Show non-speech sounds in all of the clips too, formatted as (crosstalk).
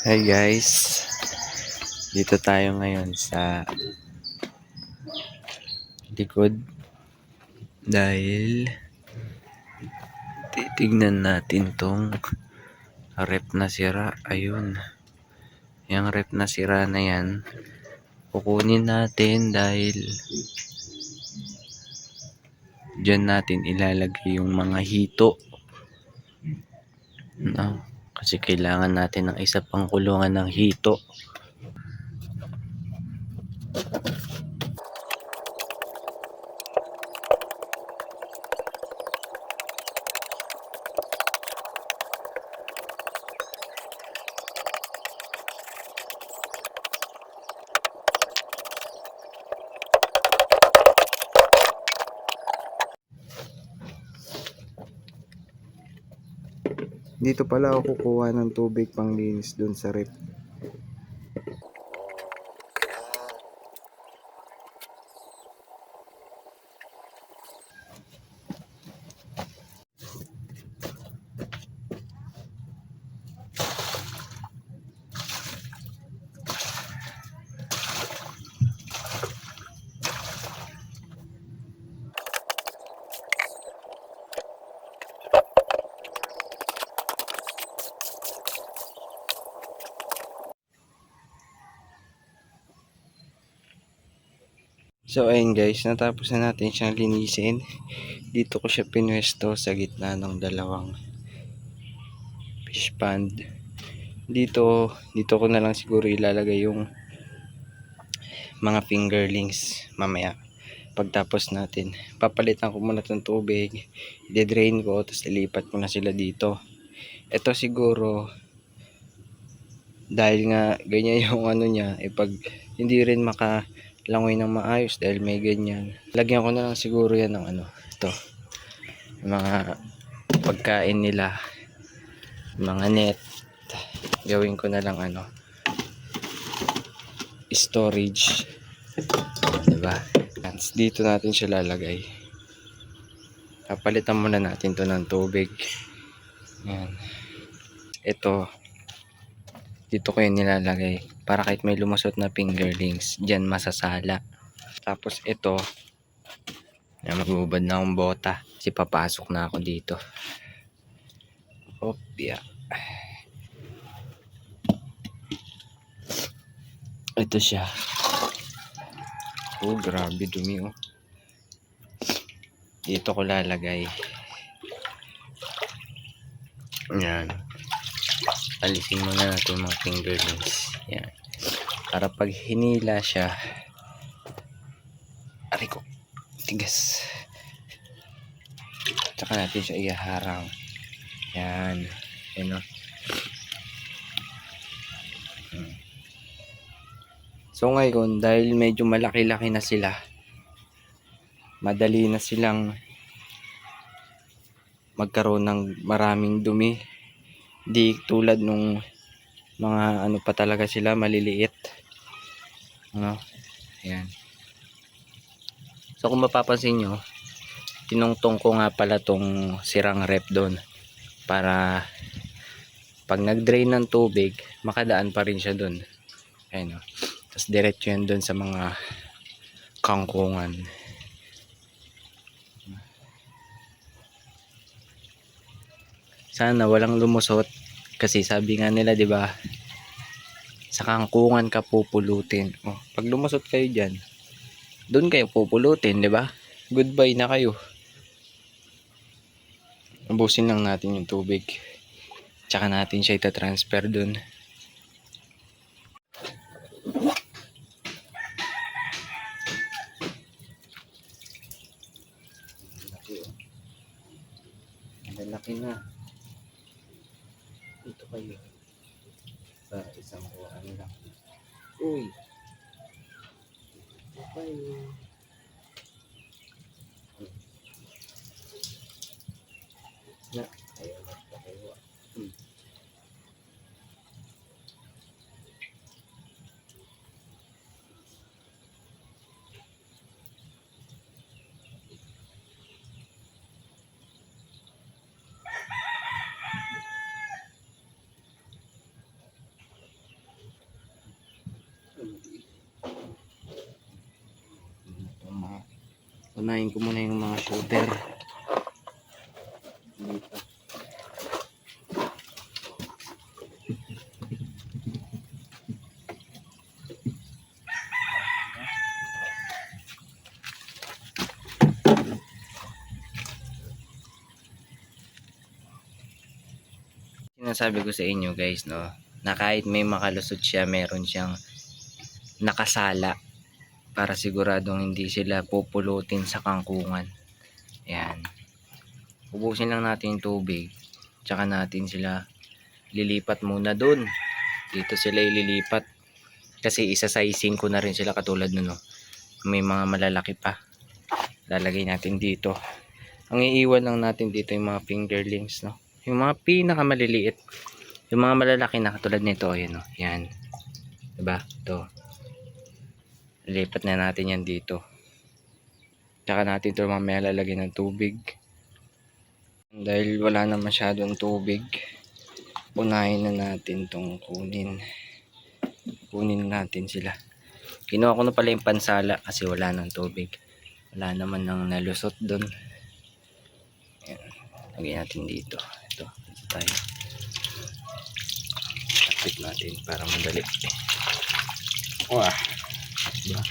Hey guys, dito tayo ngayon sa likod dahil titignan natin tong rep na sira. Ayun, yung rep na sira na yan, kukunin natin dahil dyan natin ilalagay yung mga hito. No? Kasi kailangan natin ng isa pang kulungan ng hito. Dito pala ako kukuha ng tubig pang linis dun sa rep. So ayun guys, natapos na natin siyang linisin. Dito ko siya pinwesto sa gitna ng dalawang fish pond. Dito, dito ko na lang siguro ilalagay yung mga fingerlings mamaya pagtapos natin. Papalitan ko muna itong tubig, i-drain ko, tapos ilipat ko na sila dito. Ito siguro, dahil nga ganyan (laughs) yung ano niya, eh pag hindi rin maka langoy ng maayos dahil may ganyan. Lagyan ko na lang siguro yan ng ano, ito. Mga pagkain nila, mga net. Gawin ko na lang ano, storage. Diba? Dito natin siya lalagay. Kapalitan muna natin to ng tubig. Yan. Ito, dito ko yun nilalagay para kahit may lumusot na fingerlings dyan masasala. Tapos ito yan, magbubad na akong bota. Kasi papasok na ako dito. Opya ito siya. Oh grabe dumi oh. Dito ko lalagay. Yan alisin muna natin mga fingerlings. Yan. Para pag hinila siya aray ko tigas. Tsaka natin siya iharang yan. Yan o Hmm. so ngayon dahil medyo malaki-laki na sila madali na silang magkaroon ng maraming dumi di tulad nung mga ano pa talaga sila maliliit. Ano? Ayan. So kung mapapansin nyo tinungtong ko nga pala tong sirang rep doon para pag nag drain ng tubig makadaan pa rin siya doon. Ayan o tapos diretso yan doon sa mga kangkungan sana walang lumusot. Kasi sabi nga nila 'di ba sa kangkungan ka pupulutin. Oh pag lumusot kayo diyan doon kayo pupulutin 'di ba? Goodbye na kayo. Ubusin lang natin yung tubig. Tsaka natin siya ita-transfer doon laki oh Ang laki na ito kayo sa isang kuhaan lang uy ito kayo Unahin ko muna yung mga shooter. Dito. Sinasabi ko sa inyo guys no, na kahit may makalusot siya, meron siyang nakasala para siguradong hindi sila pupulutin sa kangkungan. Ayan. Ubusin lang natin yung tubig. Tsaka natin sila lilipat muna dun. Dito sila ililipat. Kasi isa-sizing ko na rin sila katulad nun. No? May mga malalaki pa. Lalagay natin dito. Ang iiwan lang natin dito yung mga fingerlings. No? Yung mga pinakamaliliit. Yung mga malalaki na katulad nito. Ayan. No? Yan. Diba? Ito. Lipat na natin yan dito. Tsaka natin ito mamaya lalagyan ng tubig. Dahil wala na masyadong tubig, unahin na natin tong kunin. Kunin natin sila. Kinuha ko na pala yung pansala kasi wala ng tubig. Wala naman nang nalusot doon. Lagyan natin dito. Ito. Dito tayo. Tapit natin para madali. Wah. Diba?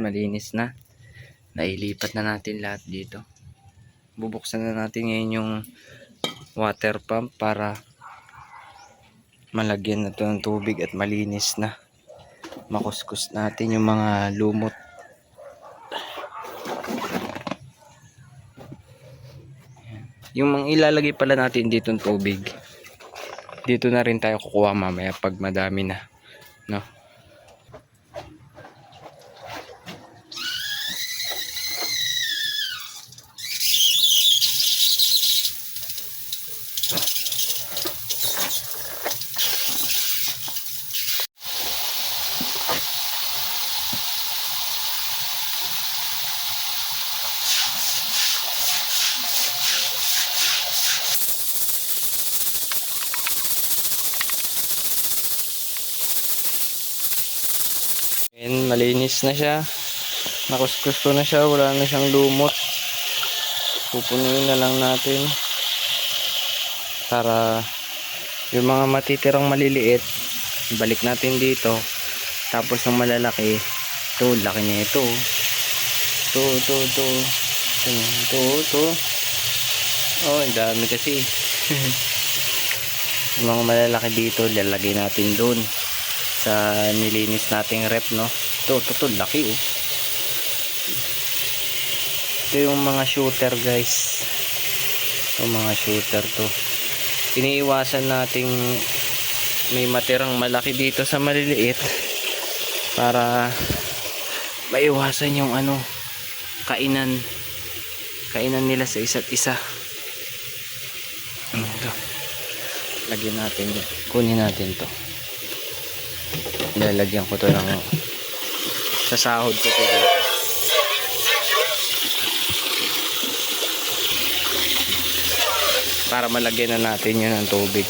Malinis na. Nailipat na natin lahat dito. Bubuksan na natin ngayon yung water pump para malagyan na to ng tubig at malinis na. Makuskus natin yung mga lumot. Yung mga ilalagay pala natin dito ng tubig. Dito na rin tayo kukuha mamaya pag madami na. No? Ayan, malinis na siya. Nakuskus ko na siya. Wala na siyang lumot. Pupunuin na lang natin. Para yung mga matitirang maliliit, balik natin dito. Tapos yung malalaki, ito, laki na ito. Ito, ito, ito. Ito, ito, ito. Oh, ang dami kasi. (laughs) yung mga malalaki dito, lalagay natin doon sa nilinis nating rep no? Ito, ito, laki oh. Ito yung mga shooter guys. Ito mga shooter to. Iniiwasan nating may matirang malaki dito sa maliliit para maiwasan yung ano kainan. Kainan nila sa isa't isa. Ito lagyan natin kunin natin to lalagyan ko to ng sa sahod ko to. Dito para malagyan na natin yun ng tubig.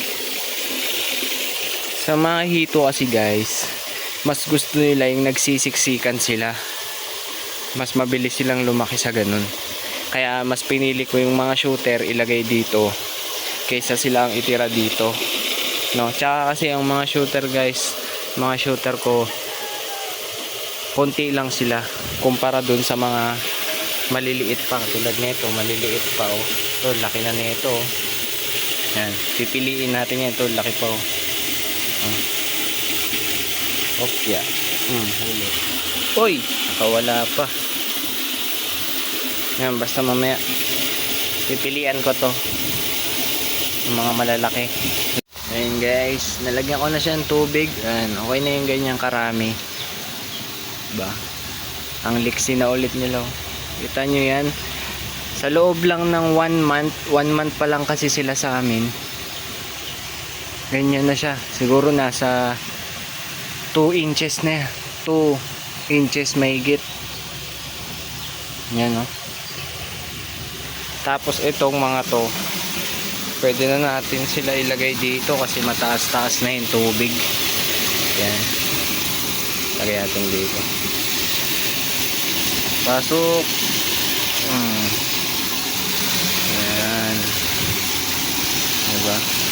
Sa mga hito kasi guys mas gusto nila yung nagsisiksikan sila. Mas mabilis silang lumaki sa ganun. Kaya mas pinili ko yung mga shooter ilagay dito kaysa sila ang itira dito. No? Tsaka kasi ang mga shooter guys mga shooter ko konti lang sila kumpara dun sa mga maliliit pa tulad nito maliliit pa oh. To laki na nito oh. yan pipiliin natin yan to laki pa oh. Oh. okay hmm, huli oy nakawala pa. Yan basta mamaya pipilian ko to. Yung mga malalaki Ayan guys, nalagyan ko na siya ng tubig. Ayan, okay na yung ganyang karami. Diba? Ang liksi na ulit nila. oh. Kita nyo yan. Sa loob lang ng one month, one month pa lang kasi sila sa amin. Ganyan na siya. Siguro nasa 2 inches na yan. 2, inches mahigit. Yan, no? Tapos itong mga to, pwede na natin sila ilagay dito kasi mataas-taas na yung tubig. Yan. Lagay natin dito. Pasok hmm. yan. Diba?